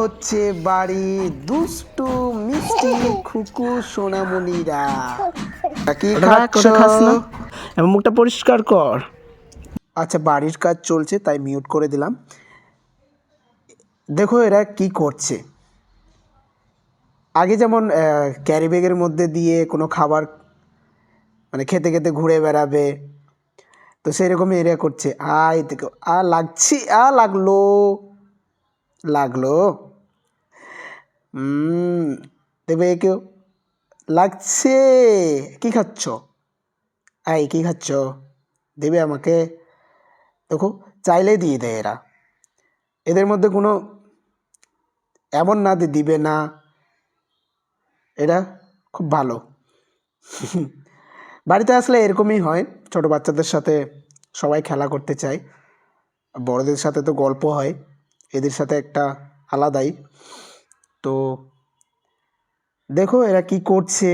হচ্ছে বাড়ি দুষ্টু মিষ্টি খুকু সোনামণিরা। কি খাচ্ছ? মুখটা পরিষ্কার কর। আচ্ছা বাড়ির কাজ চলছে তাই মিউট করে দিলাম। দেখো এরা কি করছে। আগে যেমন ক্যারি ব্যাগের মধ্যে দিয়ে কোনো খাবার মানে খেতে খেতে ঘুরে বেড়াবে তো সেই সেরকমই এরা করছে। আয় দেখো আ লাগছি আ লাগল লাগল। দেবে কেউ? লাগছে। কি খাচ্ছ? আই কি খাচ্ছ? দেবে আমাকে। দেখো, চাইলেই দিয়ে দেয় এরা। এদের মধ্যে কোনো এমন না দিবে না। এরা খুব ভালো। বাড়িতে আসলে এরকমই হয়। ছোট বাচ্চাদের সাথে সবাই খেলা করতে চায়। বড়দের সাথে তো গল্প হয়। এদের সাথে একটা আলাদাই। তো দেখো এরা কি করছে।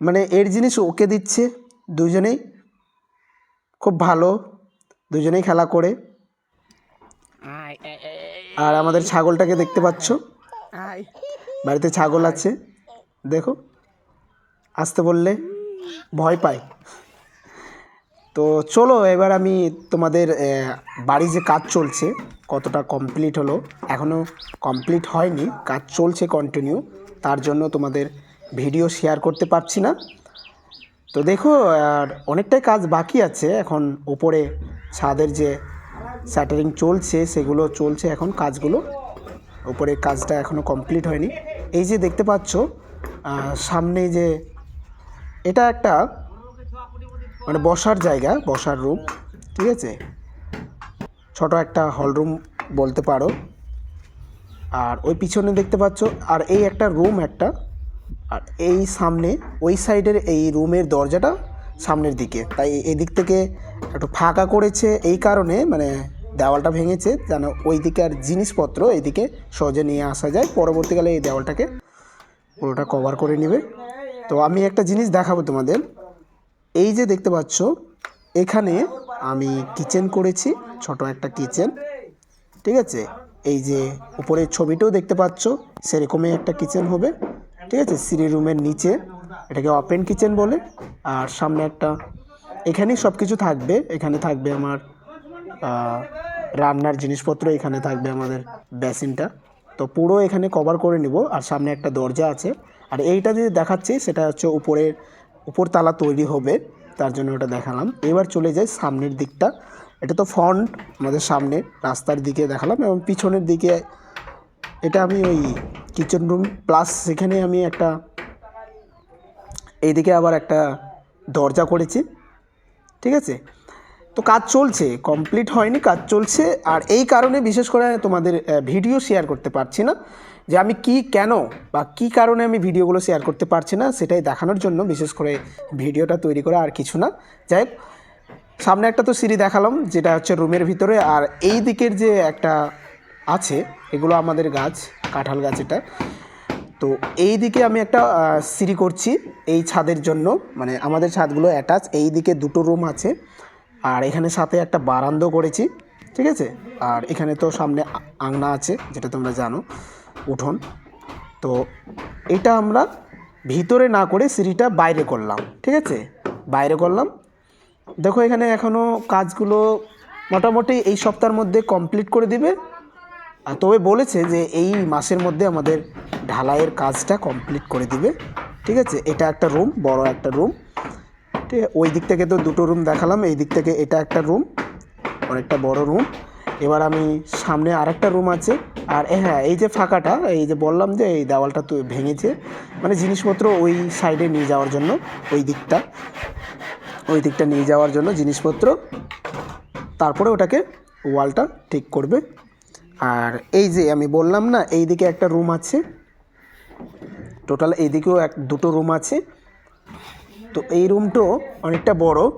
মানে এর জিনিস ওকে দিচ্ছে দুজনেই খুব ভালো দুজনেই খেলা করে। আর আমাদের ছাগলটাকে দেখতে পাচ্ছ? বাড়িতে ছাগল আছে। দেখো আসতে বললে ভয় পায়। তো চলো এবার আমি তোমাদের বাড়ি যে কাজ চলছে, কতটা কমপ্লিট হলো এখনও কমপ্লিট হয়নি, কাজ চলছে কন্টিনিউ তার জন্য তোমাদের ভিডিও শেয়ার করতে পারছি না। তো দেখো, আর অনেকটাই কাজ বাকি আছে, এখন ওপরে ছাদের যে স্যাটারিং চলছে, সেগুলো চলছে এখন কাজগুলো। ওপরে কাজটা এখনও কমপ্লিট হয়নি। এই যে দেখতে পাচ্ছ সামনে যে, এটা একটা মানে বসার জায়গা, বসার রুম ঠিক আছে? ছোট একটা হল রুম বলতে পারো। আর ওই পিছনে দেখতে পাচ্ছ, আর এই একটা রুম একটা, আর এই সামনে, ওই সাইডের এই রুমের দরজাটা সামনের দিকে। তাই এদিক থেকে একটু ফাঁকা করেছে এই কারণে মানে দেওয়ালটা ভেঙেছে, যেন ওই দিকে আর জিনিসপত্র এদিকে সহজে নিয়ে আসা যায়। পরবর্তীকালে এই দেওয়ালটাকে পুরোটা কভার করে নেবে। তো আমি একটা জিনিস দেখাবো তোমাদের। এই যে দেখতে পাচ্ছ, এখানে আমি কিচেন করেছি, ছোট একটা কিচেন ঠিক আছে? এই যে উপরের ছবিটাও দেখতে পাচ্ছ, সেরকমই একটা কিচেন হবে, ঠিক আছে? সিঁড়ি রুমের নিচে, এটাকে ওপেন কিচেন বলে, আর সামনে একটা, এখানেই সব কিছু থাকবে, এখানে থাকবে আমার রান্নার জিনিসপত্র, এখানে থাকবে আমাদের বেসিনটা। তো পুরো এখানে কভার করে নিব, আর সামনে একটা দরজা আছে, আর এইটা যে দেখাচ্ছি, সেটা হচ্ছে উপরের উপর তালা তৈরি হবে, তার জন্য ওটা দেখালাম। এবার চলে যাই সামনের দিকটা। এটা তো ফ্রন্ট আমাদের সামনে, রাস্তার দিকে দেখালাম এবং পিছনের দিকে এটা আমি ওই কিচেন রুম প্লাস সেখানে আমি একটা এইদিকে আবার একটা দরজা করেছি, ঠিক আছে? তো কাজ চলছে কমপ্লিট হয়নি, কাজ চলছে, আর এই কারণে বিশেষ করে তোমাদের ভিডিও শেয়ার করতে পারছি না। যে আমি কি কেন বা কি কারণে আমি ভিডিওগুলো শেয়ার করতে পারছি না, সেটাই দেখানোর জন্য বিশেষ করে ভিডিওটা তৈরি করা আর কিছু না। যাই সামনে একটা তো সিঁড়ি দেখালাম, যেটা হচ্ছে রুমের ভিতরে, আর এই দিকের যে একটা আছে, এগুলো আমাদের গাছ, কাঁঠাল গাছ এটা। তো এই দিকে আমি একটা সিঁড়ি করছি এই ছাদের জন্য মানে আমাদের ছাদগুলো অ্যাটাচ এই দিকে দুটো রুম আছে, আর এখানে সাথে একটা বারান্দো করেছি, ঠিক আছে? আর এখানে তো সামনে আংনা আছে, যেটা তোমরা জানো। উঠোন। তো এটা আমরা ভিতরে না করে সিঁড়িটা বাইরে করলাম, ঠিক আছে? বাইরে করলাম। দেখো এখানে এখনও কাজগুলো মোটামুটি এই সপ্তাহের মধ্যে কমপ্লিট করে দিবে। আর তবে বলেছে যে এই মাসের মধ্যে আমাদের ঢালাইয়ের কাজটা কমপ্লিট করে দিবে, ঠিক আছে? এটা একটা রুম বড় একটা রুম ঠিক, ওই দিক থেকে তো দুটো রুম দেখালাম, এই দিক থেকে এটা একটা রুম অনেকটা বড় রুম এবার আমি সামনে আরেকটা রুম আছে। আর হ্যাঁ এই যে ফাঁকাটা, এই যে বললাম যে এই দেওয়ালটা তো ভেঙেছে মানে জিনিসপত্র ওই সাইডে নিয়ে যাওয়ার জন্য, ওই দিকটা ওই দিকটা নিয়ে যাওয়ার জন্য জিনিসপত্র। তারপরে ওটাকে ওয়ালটা ঠিক করবে। আর এই যে আমি বললাম না, এই দিকে একটা রুম আছে। টোটাল এইদিকেও এক, দুটো রুম আছে। তো এই রুমটাও অনেকটা বড়,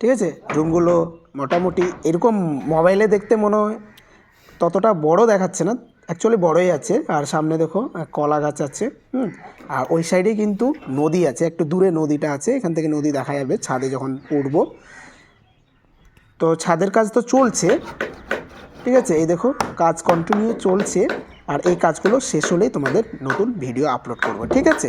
ঠিক আছে? রুমগুলো মোটামুটি এরকম মোবাইলে দেখতে মনে হয় ততটা বড় দেখাচ্ছে না অ্যাকচুয়ালি বড়ই আছে। আর সামনে দেখো কলা গাছ আছে, হুম? আর ওই সাইডে কিন্তু নদী আছে, একটু দূরে নদীটা আছে, এখান থেকে নদী দেখা যাবে ছাদে যখন উঠবো। তো ছাদের কাজ তো চলছে, ঠিক আছে? এই দেখো, কাজ কন্টিনিউ চলছে, আর এই কাজগুলো শেষ হলেই তোমাদের নতুন ভিডিও আপলোড করব, ঠিক আছে?